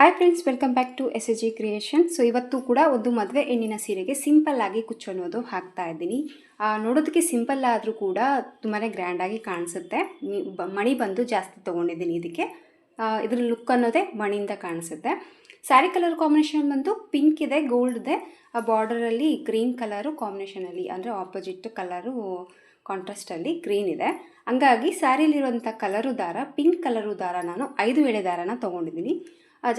Hi friends welcome back to S S G creation so ಇವತ್ತು ಕೂಡ ಒಂದು ಮದುವೆ ಹೆಣ್ಣಿನ ಸೀರೆಗೆ ಸಿಂಪಲ್ ಆಗಿ ಕುಚ್ಚು ಅನ್ನೋದು ಹಾಕ್ತಾ ಇದ್ದೀನಿ. ನೋಡೋದಕ್ಕೆ ಸಿಂಪಲ್ ಆದರೂ ಕೂಡ ತುಂಬಾ ಗ್ರ್ಯಾಂಡಾಗಿ ಕಾಣಿಸುತ್ತೆ. ಮಣಿ ಬಂದು ಜಾಸ್ತಿ ತೊಗೊಂಡಿದ್ದೀನಿ ಇದಕ್ಕೆ. ಇದ್ರ ಲುಕ್ ಅನ್ನೋದೇ ಮಣಿಯಿಂದ ಕಾಣಿಸುತ್ತೆ. ಸ್ಯಾರಿ ಕಲರ್ ಕಾಂಬಿನೇಷನ್ ಬಂದು ಪಿಂಕ್ ಇದೆ ಗೋಲ್ಡ್ ಇದೆ. ಆ ಬಾರ್ಡರಲ್ಲಿ ಗ್ರೀನ್ ಕಲರು ಕಾಂಬಿನೇಷನಲ್ಲಿ ಅಂದರೆ ಆಪೋಸಿಟ್ ಕಲರು ಕಾಂಟ್ರಾಸ್ಟಲ್ಲಿ ಗ್ರೀನ್ ಇದೆ. ಹಂಗಾಗಿ ಸ್ಯಾರಿಯಲ್ಲಿರುವಂಥ ಕಲರು ದಾರ ಪಿಂಕ್ ಕಲರು ದಾರ ನಾನು ಐದು ಎಳೆ ದಾರನ ತೊಗೊಂಡಿದ್ದೀನಿ.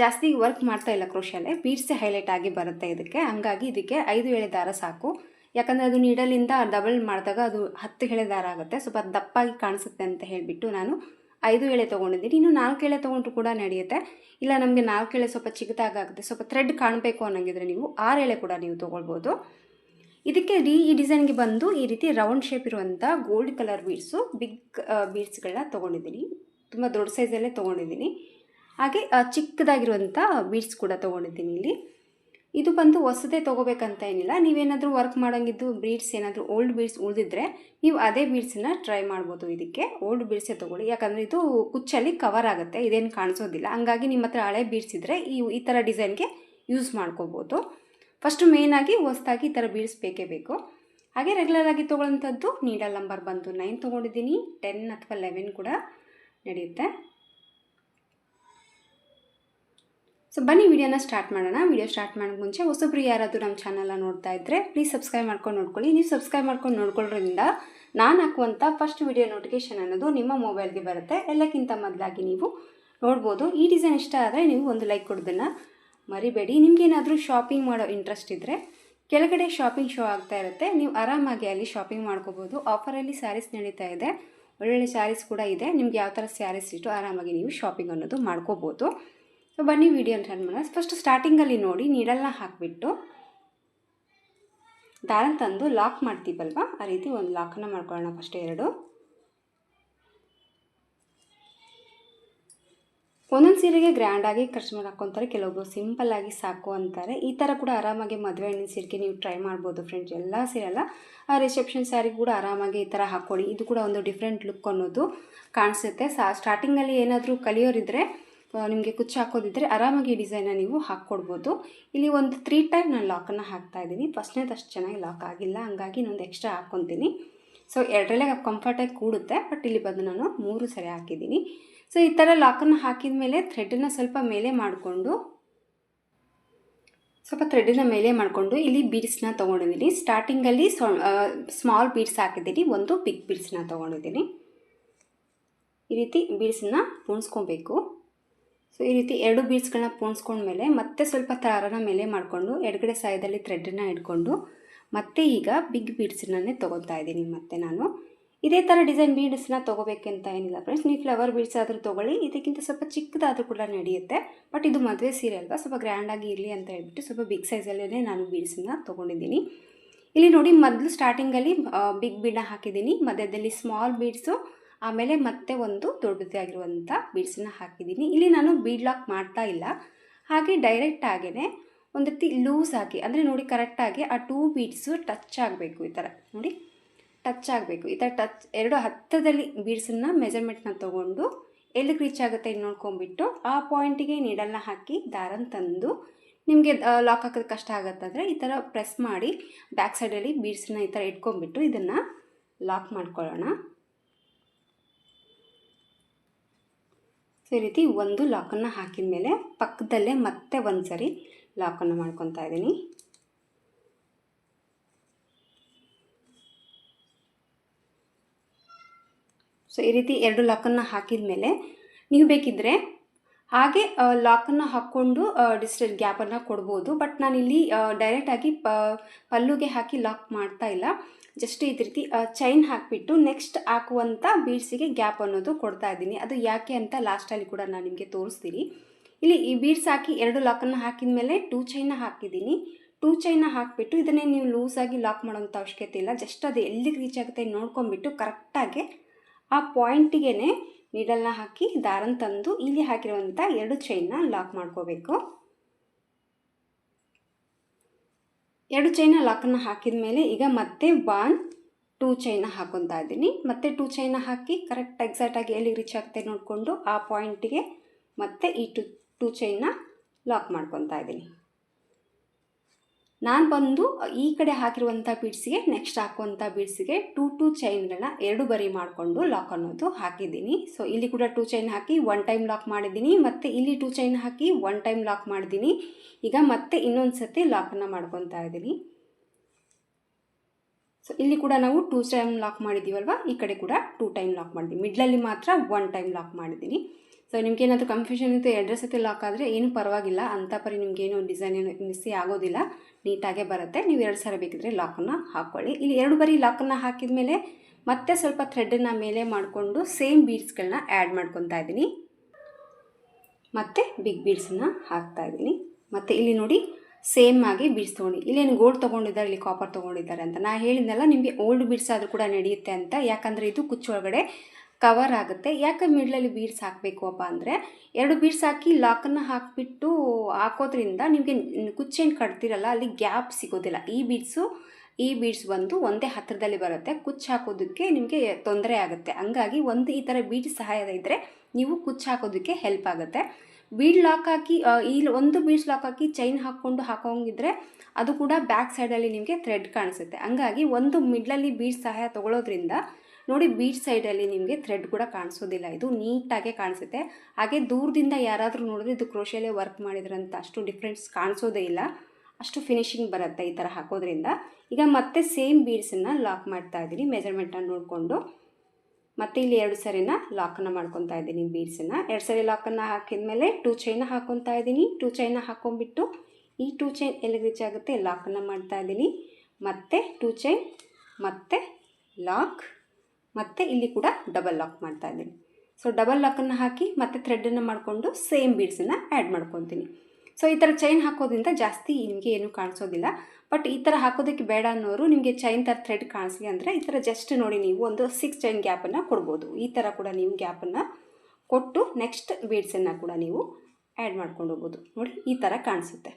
ಜಾಸ್ತಿ ವರ್ಕ್ ಮಾಡ್ತಾ ಇಲ್ಲ ಕ್ರೋಶಲ್ಲೇ ಬೀಡ್ಸೇ ಹೈಲೈಟ್ ಆಗಿ ಬರುತ್ತೆ ಇದಕ್ಕೆ. ಹಂಗಾಗಿ ಇದಕ್ಕೆ ಐದು ಎಳೆ ದಾರ ಸಾಕು. ಯಾಕಂದರೆ ಅದು ನೀಡಲಿಂದ ಡಬಲ್ ಮಾಡಿದಾಗ ಅದು ಹತ್ತು ಎಳೆ ದಾರ ಆಗುತ್ತೆ. ಸ್ವಲ್ಪ ದಪ್ಪಾಗಿ ಕಾಣಿಸುತ್ತೆ ಅಂತ ಹೇಳಿಬಿಟ್ಟು ನಾನು ಐದು ಎಳೆ ತೊಗೊಂಡಿದ್ದೀನಿ. ಇನ್ನು ನಾಲ್ಕು ಎಳೆ ತೊಗೊಂಡ್ರು ಕೂಡ ನಡೆಯುತ್ತೆ. ಇಲ್ಲ, ನಮಗೆ ನಾಲ್ಕು ಎಳೆ ಸ್ವಲ್ಪ ಚಿಕ್ಕದಾಗುತ್ತೆ ಸ್ವಲ್ಪ ಥ್ರೆಡ್ ಕಾಣಬೇಕು ಅನ್ನೋಂಗಿದ್ರೆ ನೀವು ಆರು ಎಳೆ ಕೂಡ ನೀವು ತೊಗೊಳ್ಬೋದು. ಇದಕ್ಕೆ ರೀ ಈ ಡಿಸೈನ್ಗೆ ಬಂದು ಈ ರೀತಿ ರೌಂಡ್ ಶೇಪ್ ಇರುವಂಥ ಗೋಲ್ಡ್ ಕಲರ್ ಬೀಡ್ಸು ಬಿಗ್ ಬೀಡ್ಸ್ಗಳನ್ನ ತೊಗೊಂಡಿದ್ದೀನಿ. ತುಂಬ ದೊಡ್ಡ ಸೈಜಲ್ಲೇ ತೊಗೊಂಡಿದ್ದೀನಿ. ಹಾಗೆ ಚಿಕ್ಕದಾಗಿರುವಂಥ ಬೀಡ್ಸ್ ಕೂಡ ತೊಗೊಂಡಿದ್ದೀನಿ ಇಲ್ಲಿ. ಇದು ಬಂದು ಹೊಸದೇ ತೊಗೋಬೇಕಂತ ಏನಿಲ್ಲ. ನೀವೇನಾದರೂ ವರ್ಕ್ ಮಾಡೋಂಗಿದ್ದು ಬೀಡ್ಸ್ ಏನಾದರೂ ಓಲ್ಡ್ ಬೀಡ್ಸ್ ಉಳಿದಿದ್ರೆ ನೀವು ಅದೇ ಬೀಡ್ಸನ್ನ ಟ್ರೈ ಮಾಡ್ಬೋದು ಇದಕ್ಕೆ. ಓಲ್ಡ್ ಬೀಡ್ಸೇ ತೊಗೊಳ್ಳಿ. ಯಾಕಂದರೆ ಇದು ಕುಚ್ಚಲ್ಲಿ ಕವರ್ ಆಗುತ್ತೆ. ಇದೇನು ಕಾಣಿಸೋದಿಲ್ಲ. ಹಂಗಾಗಿ ನಿಮ್ಮ ಹತ್ರ ಹಳೆ ಬೀಡ್ಸ್ ಇದ್ದರೆ ಈ ಈ ಥರ ಡಿಸೈನ್ಗೆ ಯೂಸ್ ಮಾಡ್ಕೋಬೋದು. ಫಸ್ಟು ಮೇಯ್ನಾಗಿ ಹೊಸ್ದಾಗಿ ಈ ಥರ ಬೀಡ್ಸ್ ಬೇಕೇ ಬೇಕು. ಹಾಗೆ ರೆಗ್ಯುಲರಾಗಿ ತೊಗೊಳ್ಳೋಂಥದ್ದು ನೀಡಲ್ ನಂಬರ್ ಬಂದು ನೈನ್ ತೊಗೊಂಡಿದ್ದೀನಿ. ಟೆನ್ ಅಥವಾ ಲೆವೆನ್ ಕೂಡ ನಡೆಯುತ್ತೆ. ಸೊ ಬನ್ನಿ ವಿಡಿಯೋನ ಸ್ಟಾರ್ಟ್ ಮಾಡೋಣ. ವಿಡಿಯೋ ಸ್ಟಾರ್ಟ್ ಮಾಡೋಕ್ಕೆ ಮುಂಚೆ ಹೊಸಬ್ರು ಯಾರಾದರೂ ನಮ್ಮ ಚಾನಲ್ನ ನೋಡ್ತಾ ಇದ್ದರೆ ಪ್ಲೀಸ್ ಸಬ್ಸ್ಕ್ರೈಬ್ ಮಾಡ್ಕೊಂಡು ನೋಡ್ಕೊಳ್ಳಿ. ನೀವು ಸಬ್ಸ್ಕ್ರೈಬ್ ಮಾಡ್ಕೊಂಡು ನೋಡ್ಕೊಳ್ಳೋದ್ರಿಂದ ನಾನು ಹಾಕುವಂಥ ಫಸ್ಟ್ ವಿಡಿಯೋ ನೋಟಿಫಿಕೇಷನ್ ಅನ್ನೋದು ನಿಮ್ಮ ಮೊಬೈಲ್ಗೆ ಬರುತ್ತೆ. ಎಲ್ಲಕ್ಕಿಂತ ಮೊದಲಾಗಿ ನೀವು ನೋಡ್ಬೋದು. ಈ ಡಿಸೈನ್ ಇಷ್ಟ ಆದರೆ ನೀವು ಒಂದು ಲೈಕ್ ಕೊಡೋದನ್ನು ಮರಿಬೇಡಿ. ನಿಮಗೇನಾದರೂ ಶಾಪಿಂಗ್ ಮಾಡೋ ಇಂಟ್ರೆಸ್ಟ್ ಇದ್ದರೆ ಕೆಳಗಡೆ ಶಾಪಿಂಗ್ ಶೋ ಆಗ್ತಾ ಇರುತ್ತೆ. ನೀವು ಆರಾಮಾಗಿ ಅಲ್ಲಿ ಶಾಪಿಂಗ್ ಮಾಡ್ಕೋಬೋದು. ಆಫರಲ್ಲಿ ಸ್ಯಾರೀಸ್ ನಡೀತಾ ಇದೆ. ಒಳ್ಳೊಳ್ಳೆ ಸ್ಯಾರೀಸ್ ಕೂಡ ಇದೆ. ನಿಮ್ಗೆ ಯಾವ ಥರ ಸ್ಯಾರೀಸ್ ಇಟ್ಟು ಆರಾಮಾಗಿ ನೀವು ಶಾಪಿಂಗ್ ಅನ್ನೋದು ಮಾಡ್ಕೋಬೋದು. ಸೊ ಬನ್ನಿ ವಿಡಿಯೋ ರನ್ ಮಾಡೋಣ. ಫಸ್ಟ್ ಸ್ಟಾರ್ಟಿಂಗಲ್ಲಿ ನೋಡಿ ನೀಡಲ್ನ ಹಾಕಿಬಿಟ್ಟು ದಾರ ತಂದು ಲಾಕ್ ಮಾಡ್ತೀವಲ್ವ? ಆ ರೀತಿ ಒಂದು ಲಾಕನ್ನು ಮಾಡ್ಕೊಳ್ಳೋಣ ಫಸ್ಟ್ ಎರಡು. ಒಂದೊಂದು ಸೀರೆಗೆ ಗ್ರ್ಯಾಂಡಾಗಿ ಕಸ್ಟಮರ್ ಹಾಕ್ಕೊತಾರೆ ಕೆಲವೊಬ್ಬರು ಸಿಂಪಲ್ಲಾಗಿ ಸಾಕು ಅಂತಾರೆ. ಈ ಥರ ಕೂಡ ಆರಾಮಾಗಿ ಮದುವೆ ಹಣ್ಣಿನ ಸೀರೆಗೆ ನೀವು ಟ್ರೈ ಮಾಡ್ಬೋದು ಫ್ರೆಂಡ್ಸ್ ಎಲ್ಲ ಸೀರೆಲ್ಲ ಆ ರಿಸೆಪ್ಷನ್ ಸ್ಯಾರಿ ಕೂಡ ಆರಾಮಾಗಿ ಈ ಥರ ಹಾಕ್ಕೊಳ್ಳಿ ಇದು ಕೂಡ ಒಂದು ಡಿಫ್ರೆಂಟ್ ಲುಕ್ ಅನ್ನೋದು ಕಾಣಿಸುತ್ತೆ. ಸಾ ಸ್ಟಾರ್ಟಿಂಗಲ್ಲಿ ಏನಾದರೂ ಕಲಿಯೋರಿದ್ದರೆ ನಿಮಗೆ ಕುಚ್ಚು ಹಾಕೋದಿದ್ರೆ ಆರಾಮಾಗಿ ಈ ನೀವು ಹಾಕ್ಕೊಡ್ಬೋದು. ಇಲ್ಲಿ ಒಂದು ತ್ರೀ ಟೈಮ್ ನಾನು ಲಾಕನ್ನು ಹಾಕ್ತಾ ಇದ್ದೀನಿ. ಫಸ್ಟ್ನೇದು ಅಷ್ಟು ಚೆನ್ನಾಗಿ ಲಾಕ್ ಆಗಿಲ್ಲ. ಹಂಗಾಗಿ ಇನ್ನೊಂದು ಎಕ್ಸ್ಟ್ರಾ ಹಾಕ್ಕೊತೀನಿ ಸೊ ಎರಡರಲ್ಲೇ ಕಂಫರ್ಟಾಗಿ ಕೂಡುತ್ತೆ. ಬಟ್ ಇಲ್ಲಿ ಬಂದು ನಾನು ಮೂರು ಸರಿ ಹಾಕಿದ್ದೀನಿ. ಸೊ ಈ ಥರ ಲಾಕನ್ನು ಹಾಕಿದ ಮೇಲೆ ಥ್ರೆಡನ್ನು ಸ್ವಲ್ಪ ಮೇಲೆ ಮಾಡಿಕೊಂಡು, ಸ್ವಲ್ಪ ಥ್ರೆಡನ್ನ ಮೇಲೆ ಮಾಡಿಕೊಂಡು ಇಲ್ಲಿ ಬೀಡ್ಸ್ನ ತೊಗೊಂಡಿದ್ದೀನಿ. ಸ್ಟಾರ್ಟಿಂಗಲ್ಲಿ ಸ್ಮಾಲ್ ಬೀಡ್ಸ್ ಹಾಕಿದ್ದೀನಿ. ಒಂದು ಬಿಗ್ ಬೀಡ್ಸ್ನ ತೊಗೊಂಡಿದ್ದೀನಿ. ಈ ರೀತಿ ಬೀಡ್ಸನ್ನ ಪೋಣಿಸ್ಕೊಬೇಕು. ಸೊ, ಈ ರೀತಿ ಎರಡು ಬೀಡ್ಸ್ಗಳನ್ನ ಪೋಣಿಸ್ಕೊಂಡ್ಮೇಲೆ ಮತ್ತೆ ಸ್ವಲ್ಪ ದಾರನ ಮೇಲೆ ಮಾಡಿಕೊಂಡು, ಎಡಗಡೆ ಸಾಯದಲ್ಲಿ ಥ್ರೆಡ್ಡನ್ನು ಇಟ್ಕೊಂಡು, ಮತ್ತೆ ಈಗ ಬಿಗ್ ಬೀಡ್ಸನ್ನೇ ತೊಗೊತಾ ಇದ್ದೀನಿ ಮತ್ತೆ ನಾನು. ಇದೇ ಥರ ಡಿಸೈನ್ ಬೀಡ್ಸ್ನ ತೊಗೋಬೇಕಂತ ಏನಿಲ್ಲ ಫ್ರೆಂಡ್ಸ್. ನೀವು ಫ್ಲವರ್ ಬೀಡ್ಸ್ ಆದರೂ ತೊಗೊಳ್ಳಿ. ಇದಕ್ಕಿಂತ ಸ್ವಲ್ಪ ಚಿಕ್ಕದಾದರೂ ಕೂಡ ನಡೆಯುತ್ತೆ. ಬಟ್ ಇದು ಮದುವೆ ಸೀರೆ ಅಲ್ವಾ? ಸ್ವಲ್ಪ ಗ್ರ್ಯಾಂಡಾಗಿ ಇರಲಿ ಅಂತ ಹೇಳ್ಬಿಟ್ಟು ಸ್ವಲ್ಪ ಬಿಗ್ ಸೈಜಲ್ಲೇ ನಾನು ಬೀಡ್ಸನ್ನ ತೊಗೊಂಡಿದ್ದೀನಿ. ಇಲ್ಲಿ ನೋಡಿ ಮೊದಲು ಸ್ಟಾರ್ಟಿಂಗಲ್ಲಿ ಬಿಗ್ ಬೀಡನ್ನ ಹಾಕಿದ್ದೀನಿ. ಮಧ್ಯದಲ್ಲಿ ಸ್ಮಾಲ್ ಬೀಡ್ಸು ಆಮೇಲೆ ಮತ್ತೆ ಒಂದು ದೊಡ್ಡದಾಗಿರುವಂಥ ಬೀಡ್ಸನ್ನ ಹಾಕಿದ್ದೀನಿ. ಇಲ್ಲಿ ನಾನು ಬೀಡ್ ಲಾಕ್ ಮಾಡ್ತಾ ಇಲ್ಲ. ಹಾಗೆ ಡೈರೆಕ್ಟ್ ಆಗೇ ಒಂದು ರೀತಿ ಲೂಸ್ ಆಗಿ ಅಂದರೆ ನೋಡಿ ಕರೆಕ್ಟಾಗಿ ಆ ಟೂ ಬೀಡ್ಸು ಟಚ್ ಆಗಬೇಕು ಈ ಥರ. ನೋಡಿ ಟಚ್ ಆಗಬೇಕು. ಈ ಥರ ಟಚ್ ಎರಡು ಹತ್ತದಲ್ಲಿ ಬೀಡ್ಸನ್ನು ಮೆಜರ್ಮೆಂಟ್ನ ತೊಗೊಂಡು ಎಲ್ಲಿಗೆ ರೀಚ್ ಆಗುತ್ತೆ ನೋಡ್ಕೊಂಡ್ಬಿಟ್ಟು ಆ ಪಾಯಿಂಟಿಗೆ ನೀಡಲ್ನ ಹಾಕಿ ದಾರನ ತಂದು ನಿಮಗೆ ಲಾಕ್ ಹಾಕೋದು ಕಷ್ಟ ಆಗುತ್ತಂದರೆ ಈ ಥರ ಪ್ರೆಸ್ ಮಾಡಿ ಬ್ಯಾಕ್ ಸೈಡಲ್ಲಿ ಬೀಡ್ಸನ್ನ ಈ ಥರ ಇಟ್ಕೊಂಡ್ಬಿಟ್ಟು ಇದನ್ನು ಲಾಕ್ ಮಾಡ್ಕೊಳ್ಳೋಣ. ಸೊ ಈ ರೀತಿ ಒಂದು ಲಾಕನ್ನು ಹಾಕಿದ ಮೇಲೆ ಪಕ್ಕದಲ್ಲೇ ಮತ್ತೆ ಒಂದು ಸರಿ ಲಾಕನ್ನು ಮಾಡ್ಕೊತಾ ಇದ್ದೀನಿ. ಸೊ ಈ ರೀತಿ ಎರಡು ಲಾಕನ್ನು ಹಾಕಿದ ಮೇಲೆ ನೀವು ಬೇಕಿದ್ದರೆ ಹಾಗೆ ಲಾಕನ್ನು ಹಾಕ್ಕೊಂಡು ಡಿಸ್ಟೆನ್ಸ್ ಗ್ಯಾಪನ್ನು ಕೊಡ್ಬೋದು. ಬಟ್ ನಾನಿಲ್ಲಿ ಡೈರೆಕ್ಟಾಗಿ ಪ, ಪಲ್ಲುಗೆ ಹಾಕಿ ಲಾಕ್ ಮಾಡ್ತಾ ಇಲ್ಲ. ಜಸ್ಟ್ ಈ ರೀತಿ ಚೈನ್ ಹಾಕಿಬಿಟ್ಟು ನೆಕ್ಸ್ಟ್ ಹಾಕುವಂಥ ಬೀಡ್ಸಿಗೆ ಗ್ಯಾಪ್ ಅನ್ನೋದು ಕೊಡ್ತಾ ಇದ್ದೀನಿ. ಅದು ಯಾಕೆ ಅಂತ ಲಾಸ್ಟಲ್ಲಿ ಕೂಡ ನಾನು ನಿಮಗೆ ತೋರಿಸ್ತೀನಿ. ಇಲ್ಲಿ ಈ ಬೀಡ್ಸ್ ಹಾಕಿ ಎರಡು ಲಾಕನ್ನು ಹಾಕಿದ ಮೇಲೆ ಟೂ ಚೈನ ಹಾಕಿದ್ದೀನಿ. ಟೂ ಚೈನ ಹಾಕಿಬಿಟ್ಟು ಇದನ್ನೇ ನೀವು ಲೂಸಾಗಿ ಲಾಕ್ ಮಾಡೋಂಥ ಅವಶ್ಯಕತೆ ಇಲ್ಲ. ಜಸ್ಟ್ ಅದು ಎಲ್ಲಿಗೆ ರೀಚ್ ಆಗುತ್ತೆ ನೋಡ್ಕೊಂಬಿಟ್ಟು ಕರೆಕ್ಟಾಗಿ ಆ ಪಾಯಿಂಟಿಗೆ ನೀಡಲ್ನ ಹಾಕಿ ದಾರನ ತಂದು ಇಲ್ಲಿ ಹಾಕಿರುವಂಥ ಎರಡು ಚೈನ್ನ ಲಾಕ್ ಮಾಡ್ಕೋಬೇಕು. ಎರಡು ಚೈನ ಲಾಕನ್ನು ಹಾಕಿದ ಮೇಲೆ ಈಗ ಮತ್ತೆ ಒನ್ ಟೂ ಚೈನ ಹಾಕೊತಾ ಇದ್ದೀನಿ. ಮತ್ತೆ ಟೂ ಚೈನ ಹಾಕಿ ಕರೆಕ್ಟ್ ಎಕ್ಸಾಕ್ಟಾಗಿ ಎಲ್ಲಿ ರೀಚ್ ಆಗುತ್ತೆ ನೋಡಿಕೊಂಡು ಆ ಪಾಯಿಂಟಿಗೆ ಮತ್ತೆ ಈ ಟು ಟೂ ಚೈನ ಲಾಕ್ ಮಾಡ್ಕೊತಾ ಇದ್ದೀನಿ. ನಾನು ಬಂದು ಈ ಕಡೆ ಹಾಕಿರುವಂಥ ಬೀಡ್ಸಿಗೆ ನೆಕ್ಸ್ಟ್ ಹಾಕುವಂಥ ಬೀಡ್ಸಿಗೆ ಟೂ ಟೂ ಚೈನ್ಗಳನ್ನ ಎರಡು ಬರಿ ಮಾಡಿಕೊಂಡು ಲಾಕ್ ಅನ್ನೋದು ಹಾಕಿದ್ದೀನಿ. ಸೊ ಇಲ್ಲಿ ಕೂಡ ಟೂ ಚೈನ್ ಹಾಕಿ ಒನ್ ಟೈಮ್ ಲಾಕ್ ಮಾಡಿದ್ದೀನಿ. ಮತ್ತು ಇಲ್ಲಿ ಟೂ ಚೈನ್ ಹಾಕಿ ಒನ್ ಟೈಮ್ ಲಾಕ್ ಮಾಡಿದ್ದೀನಿ. ಈಗ ಮತ್ತೆ ಇನ್ನೊಂದು ಸರ್ತಿ ಲಾಕನ್ನು ಮಾಡ್ಕೊತಾ ಇದ್ದೀನಿ. ಸೊ ಇಲ್ಲಿ ಕೂಡ ನಾವು ಟೂ ಟೈಮ್ ಲಾಕ್ ಮಾಡಿದ್ದೀವಲ್ವ? ಈ ಕಡೆ ಕೂಡ ಟೂ ಟೈಮ್ ಲಾಕ್ ಮಾಡಿದ್ದೀನಿ ಮಿಡ್ಲಲ್ಲಿ ಮಾತ್ರ ಒನ್ ಟೈಮ್ ಲಾಕ್ ಮಾಡಿದ್ದೀನಿ. ಸೊ ನಿಮ್ಗೇನಾದರೂ ಕನ್ಫ್ಯೂಷನ್ ಇತ್ತು ಎಡ್ರೆಸ್ ಸತಿ ಲಾಕ್ ಆದರೆ ಏನು ಪರವಾಗಿಲ್ಲ. ಅಂಥ ಪರಿ ನಿಮಗೇನು ಡಿಸೈನ್ ಏನು ಮಿಸ್ಸಿ ಆಗೋದಿಲ್ಲ. ನೀಟಾಗೇ ಬರುತ್ತೆ. ನೀವು ಎರಡು ಸಾರಿ ಬೇಕಿದ್ರೆ ಲಾಕನ್ನು ಹಾಕ್ಕೊಳ್ಳಿ ಇಲ್ಲಿ ಎರಡು ಬರಿ ಲಾಕನ್ನು ಹಾಕಿದ ಮೇಲೆ ಮತ್ತೆ ಸ್ವಲ್ಪ ಥ್ರೆಡನ್ನು ಮೇಲೆ ಮಾಡಿಕೊಂಡು ಸೇಮ್ ಬೀಡ್ಸ್ಗಳನ್ನ ಆ್ಯಡ್ ಮಾಡ್ಕೊತಾ ಇದ್ದೀನಿ. ಮತ್ತು ಬಿಗ್ ಬೀಡ್ಸನ್ನು ಹಾಕ್ತಾ ಇದ್ದೀನಿ. ಮತ್ತು ಇಲ್ಲಿ ನೋಡಿ ಸೇಮ್ ಆಗಿ ಬೀಡ್ಸ್ ತೊಗೊಂಡು ಇಲ್ಲೇನು ಗೋಲ್ಡ್ ತೊಗೊಂಡಿದ್ದಾರೆ, ಇಲ್ಲಿ ಕಾಪರ್ ತೊಗೊಂಡಿದ್ದಾರೆ ಅಂತ. ನಾ ಹೇಳಿದ್ನಲ್ಲ, ನಿಮಗೆ ಓಲ್ಡ್ ಬೀಡ್ಸ್ ಆದರೂ ಕೂಡ ನಡೆಯುತ್ತೆ ಅಂತ. ಯಾಕಂದರೆ ಇದು ಕುಚ್ಚೊಳಗಡೆ ಕವರ್ ಆಗುತ್ತೆ. ಯಾಕೆ ಮಿಡ್ಲಲ್ಲಿ ಬೀಡ್ಸ್ ಹಾಕಬೇಕು ಅಪ್ಪ ಅಂದರೆ, ಎರಡು ಬೀಡ್ಸ್ ಹಾಕಿ ಲಾಕನ್ನು ಹಾಕಿಬಿಟ್ಟು ಹಾಕೋದ್ರಿಂದ ನಿಮಗೆ ಕುಚ್ಚೇನು ಕಟ್ತಿರಲ್ಲ, ಅಲ್ಲಿ ಗ್ಯಾಪ್ ಸಿಗೋದಿಲ್ಲ. ಈ ಬೀಡ್ಸು ಈ ಬೀಡ್ಸ್ ಬಂದು ಒಂದೇ ಹತ್ತಿರದಲ್ಲಿ ಬರುತ್ತೆ. ಕುಚ್ಚು ಹಾಕೋದಕ್ಕೆ ನಿಮಗೆ ತೊಂದರೆ ಆಗುತ್ತೆ. ಹಂಗಾಗಿ ಒಂದು ಈ ಥರ ಬೀಡ್ಸ್ ಸಹಾಯದ ಇದ್ದರೆ ನೀವು ಕುಚ್ಚು ಹಾಕೋದಕ್ಕೆ ಹೆಲ್ಪ್ ಆಗುತ್ತೆ. ಬೀಡ್ ಲಾಕ್ ಹಾಕಿ ಈ ಒಂದು ಬೀಡ್ಸ್ ಲಾಕ್ ಹಾಕಿ ಚೈನ್ ಹಾಕ್ಕೊಂಡು ಹಾಕೋಂಗಿದ್ರೆ ಅದು ಕೂಡ ಬ್ಯಾಕ್ ಸೈಡಲ್ಲಿ ನಿಮಗೆ ಥ್ರೆಡ್ ಕಾಣಿಸುತ್ತೆ. ಹಂಗಾಗಿ ಒಂದು ಮಿಡ್ಲಲ್ಲಿ ಬೀಡ್ಸ್ ಸಹಾಯ ತೊಗೊಳೋದ್ರಿಂದ ನೋಡಿ ಬೀಚ್ ಸೈಡಲ್ಲಿ ನಿಮಗೆ ಥ್ರೆಡ್ ಕೂಡ ಕಾಣಿಸೋದಿಲ್ಲ. ಇದು ನೀಟಾಗೆ ಕಾಣಿಸುತ್ತೆ. ಹಾಗೆ ದೂರದಿಂದ ಯಾರಾದರೂ ನೋಡಿದ್ರೆ ಇದು ಕ್ರೋಶಿಯಲ್ಲೇ ವರ್ಕ್ ಮಾಡಿದ್ರಂತ ಅಷ್ಟು ಡಿಫ್ರೆನ್ಸ್ ಕಾಣಿಸೋದೇ ಇಲ್ಲ. ಅಷ್ಟು ಫಿನಿಶಿಂಗ್ ಬರುತ್ತೆ ಈ ಥರ ಹಾಕೋದ್ರಿಂದ. ಈಗ ಮತ್ತೆ ಸೇಮ್ ಬೀಡ್ಸನ್ನು ಲಾಕ್ ಮಾಡ್ತಾ ಇದ್ದೀನಿ ಮೆಜರ್ಮೆಂಟನ್ನು ನೋಡಿಕೊಂಡು. ಮತ್ತೆ ಇಲ್ಲಿ ಎರಡು ಸರಿನ ಲಾಕನ್ನು ಮಾಡ್ಕೊತಾ ಇದ್ದೀನಿ ಬೀಡ್ಸನ್ನು ಎರಡು ಸರಿ ಲಾಕನ್ನು ಹಾಕಿದ ಮೇಲೆ ಟೂ ಚೈನ ಹಾಕ್ಕೊತಾ ಇದ್ದೀನಿ. ಟೂ ಚೈನ ಹಾಕೊಂಡ್ಬಿಟ್ಟು ಈ ಟೂ ಚೈನ್ ಎಲ್ಲಿ ರೀಚ್ ಆಗುತ್ತೆ? ಲಾಕನ್ನು ಮಾಡ್ತಾ ಇದ್ದೀನಿ. ಮತ್ತೆ ಟೂ ಚೈನ್ ಮತ್ತೆ ಲಾಕ್ ಮತ್ತು ಇಲ್ಲಿ ಕೂಡ ಡಬಲ್ ಲಾಕ್ ಮಾಡ್ತಾ ಇದ್ದೀನಿ. ಸೊ ಡಬಲ್ ಲಾಕನ್ನು ಹಾಕಿ ಮತ್ತೆ ಥ್ರೆಡನ್ನು ಮಾಡಿಕೊಂಡು ಸೇಮ್ ಬೀಡ್ಸನ್ನು ಆ್ಯಡ್ ಮಾಡ್ಕೊತೀನಿ. ಸೊ ಈ ಥರ ಚೈನ್ ಹಾಕೋದ್ರಿಂದ ಜಾಸ್ತಿ ನಿಮಗೆ ಏನು ಕಾಣಿಸೋದಿಲ್ಲ. ಬಟ್ ಈ ಥರ ಹಾಕೋದಕ್ಕೆ ಬೇಡ ಅನ್ನೋರು ನಿಮಗೆ ಚೈನ್ ಥರ ಥ್ರೆಡ್ ಕಾಣಿಸ್ಲಿ ಅಂದರೆ ಈ ಥರ ಜಸ್ಟ್ ನೋಡಿ ನೀವು ಒಂದು ಸಿಕ್ಸ್ ಚೈನ್ ಗ್ಯಾಪನ್ನು ಕೊಡ್ಬೋದು. ಈ ಥರ ಕೂಡ ನೀವು ಗ್ಯಾಪನ್ನು ಕೊಟ್ಟು ನೆಕ್ಸ್ಟ್ ಬೀಡ್ಸನ್ನು ಕೂಡ ನೀವು ಆ್ಯಡ್ ಮಾಡ್ಕೊಂಡು ಹೋಗ್ಬೋದು. ನೋಡಿ, ಈ ಥರ ಕಾಣಿಸುತ್ತೆ.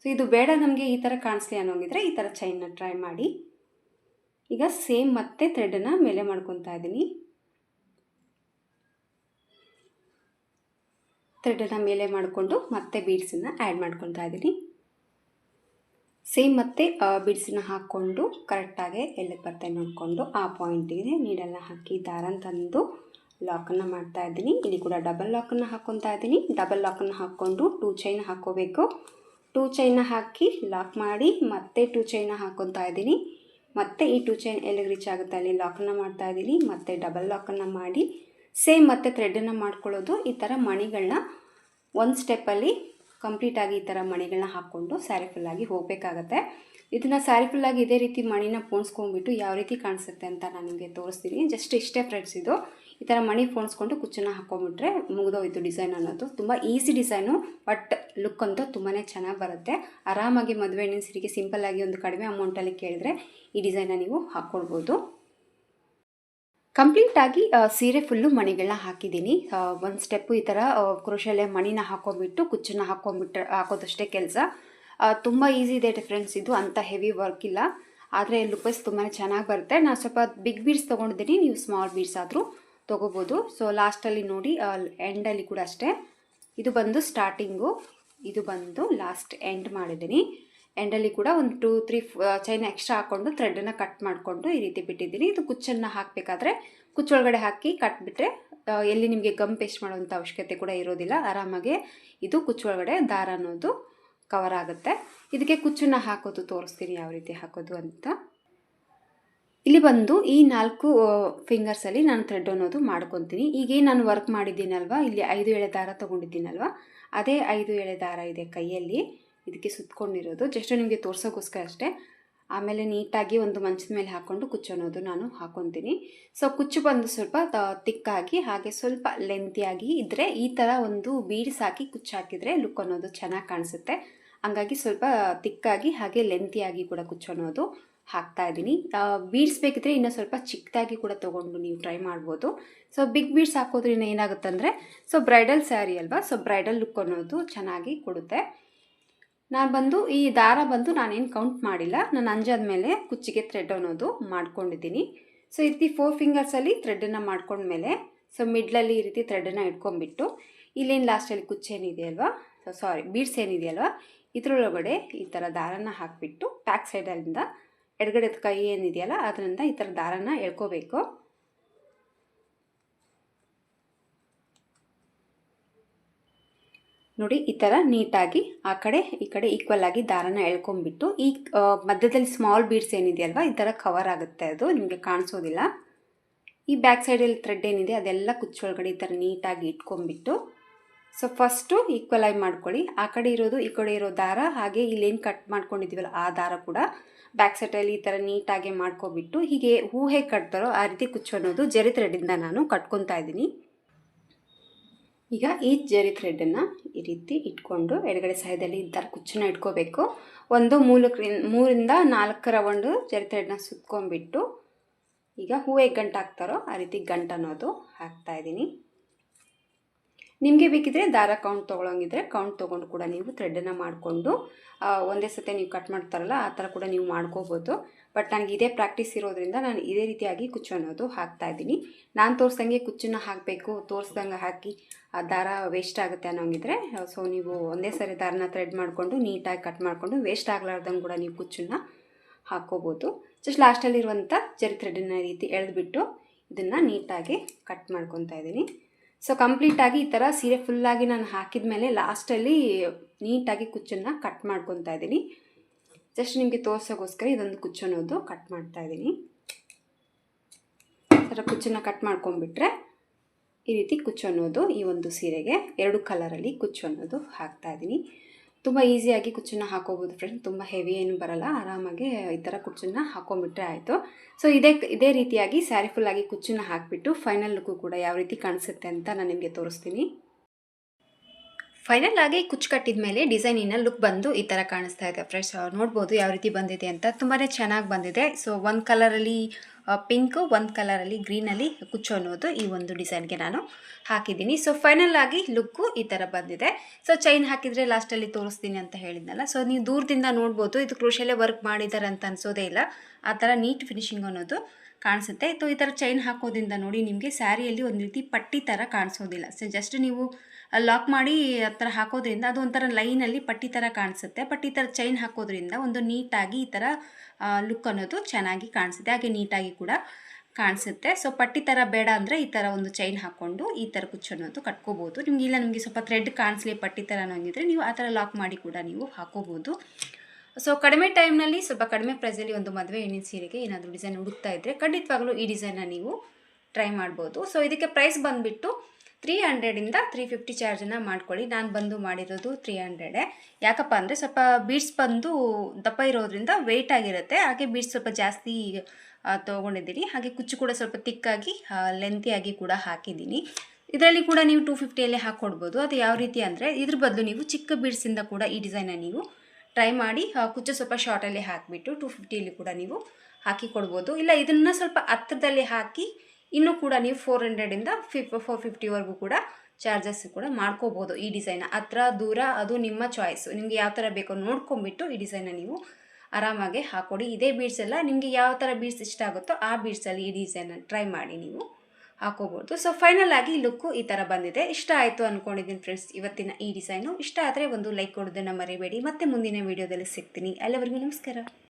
ಸೊ ಇದು ಬೇಡ ನಮಗೆ ಈ ಥರ ಕಾಣಿಸ್ಲಿ ಅನ್ನೋಂಗಿದ್ರೆ ಈ ಥರ ಚೈನ್ನ ಟ್ರೈ ಮಾಡಿ ಈಗ ಸೇಮ್ ಮತ್ತೆ ಥ್ರೆಡನ್ನು ಮೇಲೆ ಮಾಡ್ಕೊತಾ ಇದ್ದೀನಿ ಥ್ರೆಡನ್ನು ಮೇಲೆ ಮಾಡಿಕೊಂಡು ಮತ್ತೆ ಬೀಡ್ಸನ್ನು ಆ್ಯಡ್ ಮಾಡ್ಕೊತಾ ಇದ್ದೀನಿ ಸೇಮ್ ಮತ್ತೆ ಬಿಡ್ಸನ್ನು ಹಾಕ್ಕೊಂಡು ಕರೆಕ್ಟಾಗಿ ಎಲ್ಲಿಗೆ ಬರ್ತಾ ನೋಡಿಕೊಂಡು ಆ ಪಾಯಿಂಟಿಗೆ ನೀಡನ್ನು ಹಾಕಿ ದಾರನ ತಂದು ಲಾಕನ್ನು ಮಾಡ್ತಾ ಇದ್ದೀನಿ ಇಲ್ಲಿ ಕೂಡ ಡಬಲ್ ಲಾಕನ್ನು ಹಾಕ್ಕೊತಾ ಇದ್ದೀನಿ ಡಬಲ್ ಲಾಕನ್ನು ಹಾಕ್ಕೊಂಡು ಟೂ ಚೈನ್ ಹಾಕ್ಕೋಬೇಕು ಟೂ ಚೈನ ಹಾಕಿ ಲಾಕ್ ಮಾಡಿ ಮತ್ತೆ ಟೂ ಚೈನ ಹಾಕ್ಕೊತಾ ಇದ್ದೀನಿ ಮತ್ತೆ ಈ ಟೂ ಚೈನ್ ಎಲ್ಲಿಗೆ ರೀಚ್ ಆಗುತ್ತೆ ಅಲ್ಲಿ ಲಾಕನ್ನು ಮಾಡ್ತಾ ಇದ್ದೀನಿ, ಮತ್ತೆ ಡಬಲ್ ಲಾಕನ್ನು ಮಾಡಿ ಸೇಮ್ ಮತ್ತೆ ಥ್ರೆಡನ್ನು ಮಾಡ್ಕೊಳ್ಳೋದು, ಈ ಥರ ಮಣಿಗಳನ್ನ ಒಂದು ಸ್ಟೆಪ್ಪಲ್ಲಿ ಕಂಪ್ಲೀಟಾಗಿ ಈ ಥರ ಮಣಿಗಳನ್ನ ಹಾಕ್ಕೊಂಡು ಸ್ಯಾರಿ ಫುಲ್ಲಾಗಿ ಹೋಗಬೇಕಾಗತ್ತೆ. ಇದನ್ನು ಸ್ಯಾರಿ ಫುಲ್ಲಾಗಿ ಇದೇ ರೀತಿ ಮಣಿನ ಪೋಣಿಸ್ಕೊಂಡ್ಬಿಟ್ಟು ಯಾವ ರೀತಿ ಕಾಣಿಸುತ್ತೆ ಅಂತ ನಾನು ನಿಮಗೆ ತೋರಿಸ್ತೀನಿ. ಜಸ್ಟ್ ಇಷ್ಟೇ ಫ್ರೆಂಡ್ಸ್ ಇದು. ಈ ಥರ ಮಣಿ ಫೋಣಿಸ್ಕೊಂಡು ಕುಚ್ಚನ್ನು ಹಾಕೊಂಬಿಟ್ರೆ ಮುಗಿದೋಯ್ತು ಡಿಸೈನ್ ಅನ್ನೋದು. ತುಂಬ ಈಸಿ ಡಿಸೈನು ಬಟ್ ಲುಕ್ ಅಂತೂ ತುಂಬಾ ಚೆನ್ನಾಗಿ ಬರುತ್ತೆ. ಆರಾಮಾಗಿ ಮದುವೆ ಹೆಣ್ಣಿನ ಸಿಂಪಲ್ ಸಿಂಪಲ್ಲಾಗಿ ಒಂದು ಕಡಿಮೆ ಅಮೌಂಟಲ್ಲಿ ಕೇಳಿದ್ರೆ ಈ ಡಿಸೈನ್ನ ನೀವು ಹಾಕ್ಕೊಳ್ಬೋದು ಕಂಪ್ಲೀಟಾಗಿ ಸೀರೆ ಫುಲ್ಲು ಮಣಿಗಳನ್ನ ಹಾಕಿದ್ದೀನಿ. ಒಂದು ಸ್ಟೆಪ್ಪು ಈ ಥರ ಕೃಷಿಯಲ್ಲೇ ಮಣಿನ ಹಾಕೊಂಡ್ಬಿಟ್ಟು ಕುಚ್ಚನ್ನ ಹಾಕೊಂಡ್ಬಿಟ್ರೆ, ಹಾಕೋದಷ್ಟೇ ಕೆಲಸ. ತುಂಬ ಈಸಿ ಇದೆ ಡಿಫ್ರೆನ್ಸ್ ಇದು ಅಂಥ ಹೆವಿ ವರ್ಕ್ ಇಲ್ಲ. ಆದರೆ ಲುಕ್ಸ್ ತುಂಬಾ ಚೆನ್ನಾಗಿ ಬರುತ್ತೆ. ನಾನು ಸ್ವಲ್ಪ ಬಿಗ್ ಬೀಡ್ಸ್ ತೊಗೊಂಡಿದ್ದೀನಿ, ನೀವು ಸ್ಮಾಲ್ ಬೀಡ್ಸ್ ಆದರೂ ತೊಗೋಬೋದು. ಸೊ ಲಾಸ್ಟಲ್ಲಿ ನೋಡಿ ಎಂಡಲ್ಲಿ ಕೂಡ ಅಷ್ಟೇ. ಇದು ಬಂದು ಸ್ಟಾರ್ಟಿಂಗು ಇದು ಬಂದು ಲಾಸ್ಟ್ ಎಂಡ್ ಮಾಡಿದ್ದೀನಿ. ಎಂಡಲ್ಲಿ ಕೂಡ ಒಂದು ಟೂ ತ್ರೀ ಚೈನ್ ಎಕ್ಸ್ಟ್ರಾ ಹಾಕ್ಕೊಂಡು ಥ್ರೆಡನ್ನು ಕಟ್ ಮಾಡಿಕೊಂಡು ಈ ರೀತಿ ಬಿಟ್ಟಿದ್ದೀನಿ. ಇದು ಕುಚ್ಚನ್ನು ಹಾಕಬೇಕಾದ್ರೆ ಕುಚ್ಚೊಳಗಡೆ ಹಾಕಿ ಕಟ್ಬಿಟ್ರೆ ಎಲ್ಲಿ ನಿಮಗೆ ಗಮ್ ಪೇಸ್ಟ್ ಮಾಡುವಂಥ ಅವಶ್ಯಕತೆ ಕೂಡ ಇರೋದಿಲ್ಲ. ಆರಾಮಾಗಿ ಇದು ಕುಚ್ಚೊಳಗಡೆ ದಾರ ಅನ್ನೋದು ಕವರ್ ಆಗುತ್ತೆ. ಇದಕ್ಕೆ ಕುಚ್ಚನ್ನು ಹಾಕೋದು ತೋರಿಸ್ತೀನಿ, ಯಾವ ರೀತಿ ಹಾಕೋದು ಅಂತ. ಇಲ್ಲಿ ಬಂದು ಈ ನಾಲ್ಕು ಫಿಂಗರ್ಸಲ್ಲಿ ನಾನು ಥ್ರೆಡ್ ಅನ್ನೋದು ಮಾಡ್ಕೊತೀನಿ. ಈಗ ನಾನು ವರ್ಕ್ ಮಾಡಿದ್ದೀನಲ್ವ? ಇಲ್ಲಿ ಐದು ಎಳೆ ದಾರ ತೊಗೊಂಡಿದ್ದೀನಲ್ವ? ಅದೇ ಐದು ಎಳೆ ದಾರ ಇದೆ ಕೈಯಲ್ಲಿ. ಇದಕ್ಕೆ ಸುತ್ತಕೊಂಡಿರೋದು ಜಸ್ಟ್ ನಿಮಗೆ ತೋರ್ಸೋಕ್ಕೋಸ್ಕರ ಅಷ್ಟೇ. ಆಮೇಲೆ ನೀಟಾಗಿ ಒಂದು ಮಂಚದ ಮೇಲೆ ಹಾಕ್ಕೊಂಡು ಕುಚ್ಚು ಅನ್ನೋದು ನಾನು ಹಾಕ್ಕೊತೀನಿ ಸೊ ಕುಚ್ಚು ಬಂದು ಸ್ವಲ್ಪ ತಿಕ್ಕಾಗಿ ಹಾಗೆ ಸ್ವಲ್ಪ ಲೆಂತಿಯಾಗಿ ಇದ್ದರೆ ಈ ಥರ ಒಂದು ಬೀಡ್ಸ್ ಹಾಕಿ ಕುಚ್ಚು ಹಾಕಿದರೆ ಲುಕ್ ಅನ್ನೋದು ಚೆನ್ನಾಗಿ ಕಾಣಿಸುತ್ತೆ. ಹಂಗಾಗಿ ಸ್ವಲ್ಪ ತಿಕ್ಕಾಗಿ ಹಾಗೆ ಲೆಂತಿಯಾಗಿ ಕೂಡ ಕುಚ್ಚು ಅನ್ನೋದು ಹಾಕ್ತಾ ಇದ್ದೀನಿ. ಬೀಡ್ಸ್ ಬೇಕಿದ್ರೆ ಇನ್ನೂ ಸ್ವಲ್ಪ ಚಿಕ್ಕದಾಗಿ ಕೂಡ ತೊಗೊಂಡು ನೀವು ಟ್ರೈ ಮಾಡ್ಬೋದು. ಸೊ ಬಿಗ್ ಬೀಡ್ಸ್ ಹಾಕೋದ್ರಿಂದ ಏನಾಗುತ್ತಂದರೆ ಸೊ ಬ್ರೈಡಲ್ ಸ್ಯಾರಿ ಅಲ್ವಾ? ಸೊ ಬ್ರೈಡಲ್ ಲುಕ್ ಅನ್ನೋದು ಚೆನ್ನಾಗಿ ಕೊಡುತ್ತೆ. ನಾನು ಬಂದು, ಈ ದಾರ ಬಂದು ನಾನೇನು ಕೌಂಟ್ ಮಾಡಿಲ್ಲ. ನಾನು ಅಂಜಾದ ಮೇಲೆ ಕುಚ್ಚಿಗೆ ಥ್ರೆಡ್ ಅನ್ನೋದು ಮಾಡ್ಕೊಂಡಿದ್ದೀನಿ. ಸೊ ಈ ರೀತಿ ಫೋರ್ ಫಿಂಗರ್ಸಲ್ಲಿ ಥ್ರೆಡನ್ನು ಮಾಡ್ಕೊಂಡ್ಮೇಲೆ ಸೊ ಮಿಡ್ಲಲ್ಲಿ ಈ ರೀತಿ ಥ್ರೆಡನ್ನು ಇಟ್ಕೊಂಡ್ಬಿಟ್ಟು, ಇಲ್ಲೇನು ಲಾಸ್ಟಲ್ಲಿ ಕುಚ್ಚೇನಿದೆ ಅಲ್ವಾ? ಸಾರಿ ಬೀಡ್ಸ್ ಏನಿದೆಯಲ್ವಾ ಇದರೊಳಗಡೆ ಈ ಥರ ದಾರನ ಹಾಕಿಬಿಟ್ಟು ಬ್ಯಾಕ್ ಸೈಡಲ್ಲಿಂದ ಎಡಗಡೆ ಕೈ ಏನಿದೆಯಲ್ಲ ಅದರಿಂದ ಈ ಥರ ದಾರನ ಎಳ್ಕೋಬೇಕು. ನೋಡಿ, ಈ ಥರ ನೀಟಾಗಿ ಆ ಕಡೆ, ಈ ಕಡೆ ಈಕ್ವಲ್ ಆಗಿ ದಾರನ ಎಳ್ಕೊಂಬಿಟ್ಟು ಈ ಮಧ್ಯದಲ್ಲಿ ಸ್ಮಾಲ್ ಬೀಡ್ಸ್ ಏನಿದೆಯಲ್ವ, ಈ ಥರ ಕವರ್ ಆಗುತ್ತೆ ಅದು, ನಿಮಗೆ ಕಾಣಿಸೋದಿಲ್ಲ. ಈ ಬ್ಯಾಕ್ ಸೈಡಲ್ಲಿ ಥ್ರೆಡ್ ಏನಿದೆ, ಅದೆಲ್ಲ ಕುಚ್ಚೊಳಗಡೆ ಈ ಥರ ನೀಟಾಗಿ ಇಟ್ಕೊಂಬಿಟ್ಟು ಸೊ ಫಸ್ಟು ಈಕ್ವಲ್ ಆಗಿ ಮಾಡ್ಕೊಳ್ಳಿ. ಆ ಕಡೆ ಇರೋದು, ಈ ಕಡೆ ಇರೋ ದಾರ, ಹಾಗೆ ಇಲ್ಲೇನು ಕಟ್ ಮಾಡ್ಕೊಂಡಿದ್ದೀವಲ್ಲ, ಆ ದಾರ ಕೂಡ ಬ್ಯಾಕ್ ಸೈಡಲ್ಲಿ ಈ ಥರ ನೀಟಾಗಿ ಮಾಡ್ಕೊಬಿಟ್ಟು ಹೀಗೆ ಹೂ ಹೇಗೆ ಕಟ್ತಾರೋ ಆ ರೀತಿ ಕುಚ್ಚು ಅನ್ನೋದು ಜರಿ ಥ್ರೆಡ್ಡಿಂದ ನಾನು ಕಟ್ಕೊತಾ ಇದ್ದೀನಿ. ಈಗ ಈ ಜರಿ ಥ್ರೆಡನ್ನು ಈ ರೀತಿ ಇಟ್ಕೊಂಡು ಎಡಗಡೆ ಸಹಾಯದಲ್ಲಿ ಈ ಥರ ಕುಚ್ಚನ್ನ ಇಟ್ಕೋಬೇಕು. ಒಂದು ಮೂಲಕ ಮೂರಿಂದ ನಾಲ್ಕರ ಒಂದು ಜರಿ ಥ್ರೆಡ್ನ ಸುತ್ಕೊಂಡ್ಬಿಟ್ಟು ಈಗ ಹೂ ಹೇಗೆ ಗಂಟು ಹಾಕ್ತಾರೋ ಆ ರೀತಿ ಗಂಟು ಅನ್ನೋದು ಹಾಕ್ತಾ ಇದ್ದೀನಿ. ನಿಮಗೆ ಬೇಕಿದ್ರೆ ದಾರ ಕೌಂಟ್ ತೊಗೊಳಂಗಿದ್ರೆ ಕೌಂಟ್ ತೊಗೊಂಡು ಕೂಡ ನೀವು ಥ್ರೆಡನ್ನು ಮಾಡಿಕೊಂಡು ಒಂದೇ ಸತಿ ನೀವು ಕಟ್ ಮಾಡ್ತಾರಲ್ಲ, ಆ ಥರ ಕೂಡ ನೀವು ಮಾಡ್ಕೋಬೋದು. ಬಟ್ ನನಗೆ ಇದೇ ಪ್ರಾಕ್ಟೀಸ್ ಇರೋದ್ರಿಂದ ನಾನು ಇದೇ ರೀತಿಯಾಗಿ ಕುಚ್ಚು ಅನ್ನೋದು ಹಾಕ್ತಾ ಇದ್ದೀನಿ. ನಾನು ತೋರಿಸ್ದಂಗೆ ಕುಚ್ಚನ್ನು ಹಾಕಬೇಕು, ತೋರಿಸ್ದಂಗೆ ಹಾಕಿ, ಆ ದಾರ ವೇಸ್ಟ್ ಆಗುತ್ತೆ ಅನ್ನೋಂಗಿದ್ರೆ ಸೊ ನೀವು ಒಂದೇ ಸರಿ ದಾರನ ಥ್ರೆಡ್ ಮಾಡಿಕೊಂಡು, ನೀಟಾಗಿ ಕಟ್ ಮಾಡಿಕೊಂಡು ವೇಸ್ಟ್ ಆಗಲಾರ್ದಂಗೆ ಕೂಡ ನೀವು ಕುಚ್ಚನ್ನ ಹಾಕ್ಕೋಬೋದು. ಜಸ್ಟ್ ಲಾಸ್ಟಲ್ಲಿರುವಂಥ ಜರಿ ಥ್ರೆಡ್ಡಿನ ರೀತಿ ಎಳೆದ್ಬಿಟ್ಟು, ಇದನ್ನು ನೀಟಾಗಿ ಕಟ್ ಮಾಡ್ಕೊತಾ ಇದ್ದೀನಿ. ಸೊ ಕಂಪ್ಲೀಟಾಗಿ ಈ ಥರ ಸೀರೆ ಫುಲ್ಲಾಗಿ ನಾನು ಹಾಕಿದ ಮೇಲೆ ಲಾಸ್ಟಲ್ಲಿ ನೀಟಾಗಿ ಕುಚ್ಚನ್ನು ಕಟ್ ಮಾಡ್ಕೊತಾ ಇದ್ದೀನಿ. ಜಸ್ಟ್ ನಿಮಗೆ ತೋರ್ಸೋಕ್ಕೋಸ್ಕರ ಇದೊಂದು ಕುಚ್ಚು ಅನ್ನೋದು ಕಟ್ ಮಾಡ್ತಾ ಇದ್ದೀನಿ. ಥರ ಕುಚ್ಚನ್ನು ಕಟ್ ಮಾಡ್ಕೊಂಡ್ಬಿಟ್ರೆ ಈ ರೀತಿ ಕುಚ್ಚು ಅನ್ನೋದು ಈ ಒಂದು ಸೀರೆಗೆ ಎರಡು ಕಲರಲ್ಲಿ ಕುಚ್ಚು ಅನ್ನೋದು ಹಾಕ್ತಾ ಇದ್ದೀನಿ. ತುಂಬ ಈಸಿಯಾಗಿ ಕುಚ್ಚನ್ನ ಹಾಕೋಬೋದು ಫ್ರೆಂಡ್ ತುಂಬ ಹೆವಿ ಏನು ಬರಲ್ಲ. ಆರಾಮಾಗಿ ಈ ಥರ ಕುಚ್ಚನ್ನ ಹಾಕೊಂಬಿಟ್ರೆ ಆಯಿತು. ಸೊ ಇದೇ ಇದೇ ರೀತಿಯಾಗಿ ಸ್ಯಾರಿ ಫುಲ್ಲಾಗಿ ಕುಚ್ಚನ್ನ ಹಾಕಿಬಿಟ್ಟು ಫೈನಲ್ ಲುಕ್ಕು ಕೂಡ ಯಾವ ರೀತಿ ಕಾಣಿಸುತ್ತೆ ಅಂತ ನಾನು ನಿಮಗೆ ತೋರಿಸ್ತೀನಿ. ಫೈನಲ್ ಆಗಿ ಕುಚ್ಚು ಕಟ್ಟಿದ ಮೇಲೆ ಡಿಸೈನಿನ ಲುಕ್ ಬಂದು ಈ ಥರ ಕಾಣಿಸ್ತಾ ಇದೆ ಫ್ರೆಂಡ್ಸ್ ನೋಡ್ಬೋದು ಯಾವ ರೀತಿ ಬಂದಿದೆ ಅಂತ. ತುಂಬಾ ಚೆನ್ನಾಗಿ ಬಂದಿದೆ. ಸೊ ಒಂದು ಕಲರಲ್ಲಿ ಪಿಂಕು ಒಂದು ಕಲರಲ್ಲಿ ಗ್ರೀನಲ್ಲಿ ಕುಚ್ಚು ಅನ್ನೋದು ಈ ಒಂದು ಡಿಸೈನ್ಗೆ ನಾನು ಹಾಕಿದ್ದೀನಿ. ಸೊ ಫೈನಲ್ ಆಗಿ ಲುಕ್ಕು ಈ ಥರ ಬಂದಿದೆ. ಸೊ ಚೈನ್ ಹಾಕಿದರೆ ಲಾಸ್ಟಲ್ಲಿ ತೋರಿಸ್ತೀನಿ ಅಂತ ಹೇಳಿದ್ನಲ್ಲ. ಸೊ ನೀವು ದೂರದಿಂದ ನೋಡ್ಬೋದು. ಇದು ಕ್ರೋಶಲ್ಲೇ ವರ್ಕ್ ಮಾಡಿದ್ದಾರೆ ಅಂತ ಅನ್ಸೋದೇ ಇಲ್ಲ. ಆ ಥರ ನೀಟ್ ಫಿನಿಶಿಂಗ್ ಅನ್ನೋದು ಕಾಣಿಸುತ್ತೆ. ಸೊ ಈ ಥರ ಚೈನ್ ಹಾಕೋದ್ರಿಂದ ನೋಡಿ ನಿಮಗೆ ಸ್ಯಾರಿಯಲ್ಲಿ ಒಂದು ರೀತಿ ಪಟ್ಟಿ ಥರ ಕಾಣಿಸೋದಿಲ್ಲ. ಸೊ ಜಸ್ಟ್ ನೀವು ಲಾಕ್ ಮಾಡಿ ಆ ಥರ ಹಾಕೋದ್ರಿಂದ ಅದು ಒಂಥರ ಲೈನಲ್ಲಿ ಪಟ್ಟಿ ಥರ ಕಾಣಿಸುತ್ತೆ. ಈ ಥರ ಚೈನ್ ಹಾಕೋದ್ರಿಂದ ಒಂದು ನೀಟಾಗಿ ಈ ಥರ ಲುಕ್ ಅನ್ನೋದು ಚೆನ್ನಾಗಿ ಕಾಣಿಸುತ್ತೆ. ಹಾಗೆ ನೀಟಾಗಿ ಕೂಡ ಕಾಣಿಸುತ್ತೆ. ಸೊ ಪಟ್ಟಿ ಥರ ಬೇಡ ಅಂದರೆ ಈ ಥರ ಒಂದು ಚೈನ್ ಹಾಕ್ಕೊಂಡು ಈ ಥರ ಅನ್ನೋದು ಕಟ್ಕೋಬೋದು. ನಿಮ್ಗೆ ಇಲ್ಲ ನಿಮಗೆ ಸ್ವಲ್ಪ ಥ್ರೆಡ್ ಕಾಣಿಸ್ಲಿ ಪಟ್ಟಿ ಥರ ಅನ್ನೋಂಗಿದ್ರೆ ನೀವು ಆ ಥರ ಲಾಕ್ ಮಾಡಿ ಕೂಡ ನೀವು ಹಾಕೋಬೋದು. ಸೊ ಕಡಿಮೆ ಟೈಮ್ನಲ್ಲಿ ಸ್ವಲ್ಪ ಕಡಿಮೆ ಪ್ರೈಸಲ್ಲಿ ಒಂದು ಮದುವೆ ಹೆಣ್ಣಿನ ಸೀರೆಗೆ ಏನಾದರೂ ಡಿಸೈನ್ ಹುಡುಕ್ತಾ ಇದ್ದರೆ ಖಂಡಿತವಾಗ್ಲೂ ಈ ಡಿಸೈನ್ನ ನೀವು ಟ್ರೈ ಮಾಡ್ಬೋದು. ಸೊ ಇದಕ್ಕೆ ಪ್ರೈಸ್ ಬಂದುಬಿಟ್ಟು ತ್ರೀ ಹಂಡ್ರೆಡಿಂದ ತ್ರೀ ಫಿಫ್ಟಿ ಚಾರ್ಜನ್ನು ಮಾಡ್ಕೊಳ್ಳಿ. ನಾನು ಬಂದು ಮಾಡಿರೋದು ತ್ರೀ ಹಂಡ್ರೆಡೇ ಯಾಕಪ್ಪ ಅಂದರೆ ಸ್ವಲ್ಪ ಬೀಡ್ಸ್ ಬಂದು ದಪ್ಪ ಇರೋದ್ರಿಂದ ವೆಯ್ಟ್ ಆಗಿರುತ್ತೆ. ಹಾಗೆ ಬೀಡ್ಸ್ ಸ್ವಲ್ಪ ಜಾಸ್ತಿ ತೊಗೊಂಡಿದ್ದೀನಿ. ಹಾಗೆ ಕುಚ್ಚು ಕೂಡ ಸ್ವಲ್ಪ ತಿಕ್ಕಾಗಿ ಲೆಂತಿಯಾಗಿ ಕೂಡ ಹಾಕಿದ್ದೀನಿ. ಇದರಲ್ಲಿ ಕೂಡ ನೀವು ಟೂ ಫಿಫ್ಟಿಯಲ್ಲಿ ಹಾಕ್ಕೊಡ್ಬೋದು ಅದು ಯಾವ ರೀತಿ ಅಂದರೆ ಇದ್ರ ಬದಲು ನೀವು ಚಿಕ್ಕ ಬೀಡ್ಸಿಂದ ಕೂಡ ಈ ಡಿಸೈನನ್ನು ನೀವು ಟ್ರೈ ಮಾಡಿ ಕುಚ್ಚು ಸ್ವಲ್ಪ ಶಾರ್ಟಲ್ಲಿ ಹಾಕಿಬಿಟ್ಟು ಟೂ ಫಿಫ್ಟಿಯಲ್ಲಿ ಕೂಡ ನೀವು ಹಾಕಿ ಕೊಡ್ಬೋದು ಇಲ್ಲ, ಇದನ್ನು ಸ್ವಲ್ಪ ಹತ್ತಿರದಲ್ಲಿ ಹಾಕಿ ಇನ್ನೂ ಕೂಡ ನೀವು ಫೋರ್ ಹಂಡ್ರೆಡಿಂದ ಫಿಫ್ ಫೋರ್ ಫಿಫ್ಟಿವರೆಗೂ ಕೂಡ ಚಾರ್ಜಸ್ ಕೂಡ ಮಾಡ್ಕೋಬೋದು ಈ ಡಿಸೈನ್ ಹತ್ರ ದೂರ ಅದು ನಿಮ್ಮ ಚಾಯ್ಸು ನಿಮಗೆ ಯಾವ ಥರ ಬೇಕೋ ನೋಡ್ಕೊಂಬಿಟ್ಟು ಈ ಡಿಸೈನ್ನ ನೀವು ಆರಾಮಾಗಿ ಹಾಕ್ಕೊಡಿ ಇದೇ ಬೀಡ್ಸ್ ಎಲ್ಲ ನಿಮಗೆ ಯಾವ ಥರ ಬೀಡ್ಸ್ ಇಷ್ಟ ಆಗುತ್ತೋ ಆ ಬೀಡ್ಸಲ್ಲಿ ಈ ಡಿಸೈನ ಟ್ರೈ ಮಾಡಿ ನೀವು ಹಾಕೋಬೋದು. ಸೊ ಫೈನಲ್ ಆಗಿ ಲುಕ್ಕು ಈ ಥರ ಬಂದಿದೆ. ಇಷ್ಟ ಆಯಿತು ಅಂದ್ಕೊಂಡಿದ್ದೀನಿ ಫ್ರೆಂಡ್ಸ್ ಇವತ್ತಿನ ಈ ಡಿಸೈನು ಇಷ್ಟ ಆದರೆ ಒಂದು ಲೈಕ್ ಕೊಡೋದನ್ನು ಮರಿಬೇಡಿ. ಮತ್ತೆ ಮುಂದಿನ ವೀಡಿಯೋದಲ್ಲಿ ಸಿಗ್ತೀನಿ. ಅಲ್ಲಿವರೆಗೂ ನಮಸ್ಕಾರ.